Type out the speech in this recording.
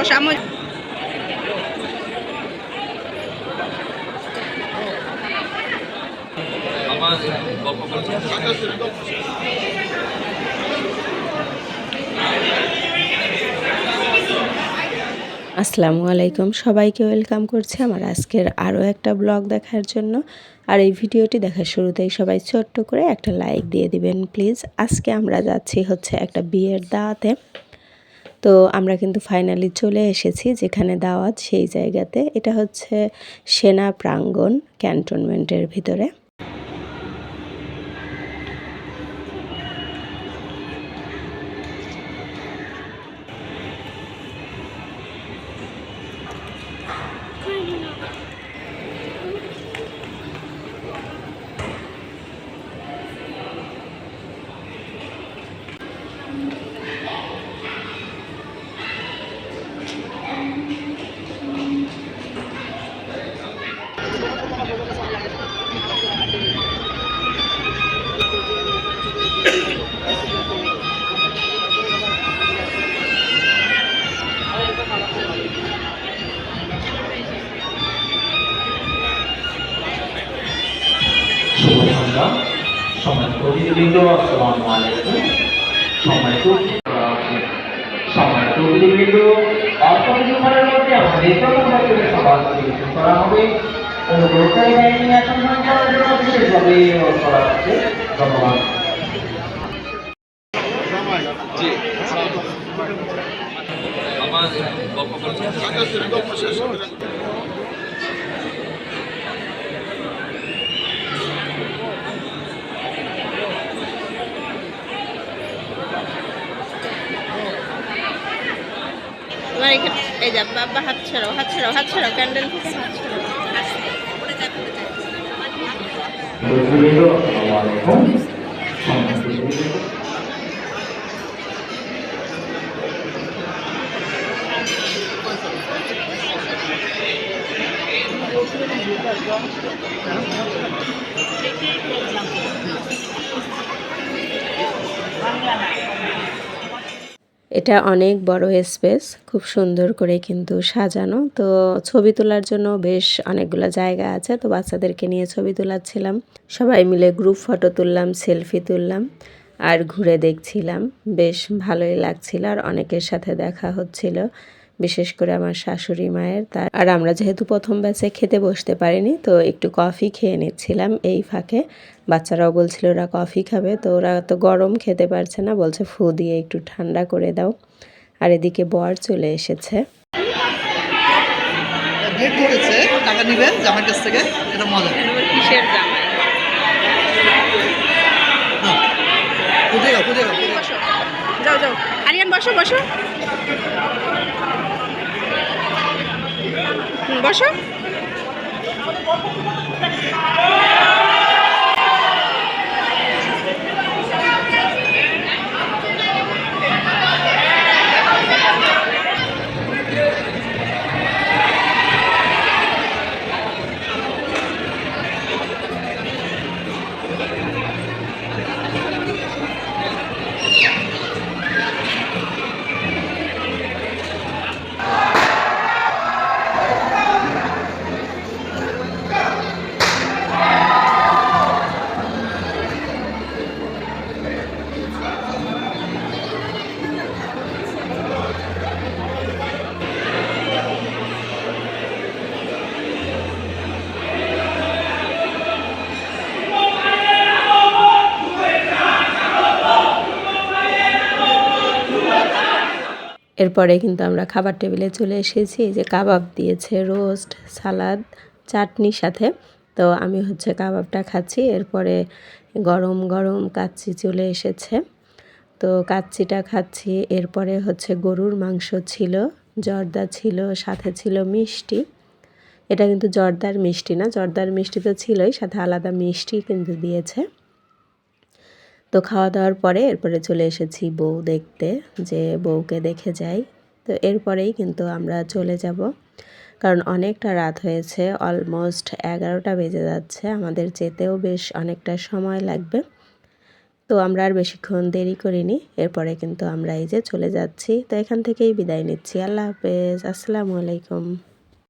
বলছি আসসালামু আলাইকুম। সবাইকে ওয়েলকাম করছি আমার আজকের আরও একটা ব্লগ দেখার জন্য। আর এই ভিডিওটি দেখার শুরুতেই সবাই ছোট্ট করে একটা লাইক দিয়ে দিবেন, প্লিজ। আজকে আমরা যাচ্ছি হচ্ছে একটা বিয়ের দাওয়াতে। তো আমরা কিন্তু ফাইনালি চলে এসেছি যেখানে দাওয়াত সেই জায়গাতে। এটা হচ্ছে সেনা প্রাঙ্গণ ক্যান্টনমেন্টের ভিতরে। সন্ধ্যা সময় প্রতিনিধিবৃন্দ আসসালামু আলাইকুম। সময় সময় প্রতিনিধিবৃন্দ অল্প কিছুক্ষণের মধ্যে আমাদের প্রথমবারের সভা পরিবেশন করা হবে। অনুগ্রহকারী বাহিনী এখন করার জন্য বিশেষভাবে অনুরোধ করা হচ্ছে ধন্যবাদ। আমার গল্প তোমার এখানে এই যা বাবা হাত ছাড়াও হাত ছাড়াও হাত ছাড়াও ক্যান্ডেল হাত ছাড়াও। আস্তে, এটা অনেক বড় স্পেস খুব সুন্দর করে কিন্তু সাজানো। তো ছবি তোলার জন্য বেশ অনেকগুলো জায়গা আছে, তো বাচ্চাদেরকে নিয়ে ছবি তোলাচ্ছিলাম। সবাই মিলে গ্রুপ ফটো তুললাম সেলফি তুললাম আর ঘুরে দেখছিলাম। বেশ ভালোই লাগছিল আর অনেকের সাথে দেখা হচ্ছিল। বিশেষ করে আমার শাশুড়ি মায়ের তার। আর আমরা যেহেতু প্রথম ব্যাচে খেতে বসতে পারিনি তো একটু কফি খেয়ে নিচ্ছিলাম এই ফাঁকে। বাচ্চারাও বলছিল ওরা কফি খাবে। তো ওরা তো গরম খেতে পারছে না বলছে ফু দিয়ে একটু ঠান্ডা করে দাও। আর এদিকে বর চলে এসেছে। টাকা নিবে জামার কাছ থেকে এটা মজা। কিসের জামাই? খুঁজে গা খুঁজে গা বসো যাও যাও। আরিয়ান বসো বসো। বসো। এরপরে কিন্তু আমরা খাবার টেবিলে চলে এসেছি যে কাবাব দিয়েছে, রোস্ট, সালাদ, চাটনির সাথে। তো আমি হচ্ছে কাবাবটা খাচ্ছি, এরপরে গরম গরম কাচ্চি চলে এসেছে। তো কাচ্চিটা খাচ্ছি, এরপরে হচ্ছে গরুর মাংস ছিল, জর্দা ছিল, সাথে ছিল মিষ্টি। এটা কিন্তু জর্দার মিষ্টি না, জর্দার মিষ্টি তো ছিলই, সাথে আলাদা মিষ্টি কিন্তু দিয়েছে। তো খাওয়া দাওয়ার পরে এরপরে চলে এসেছি বউ দেখতে, যে বউকে দেখে যাই। তো এরপরেই কিন্তু আমরা চলে যাব। কারণ অনেকটা রাত হয়েছে, অলমোস্ট এগারোটা বেজে যাচ্ছে। আমাদের যেতেও বেশ অনেকটা সময় লাগবে। তো আমরা আর বেশিক্ষণ দেরি করিনি। এরপরে কিন্তু আমরা এই যে চলে যাচ্ছি। তো এখান থেকেই বিদায় নিচ্ছি। আল্লাহ হাফেজ। আসসালামু আলাইকুম।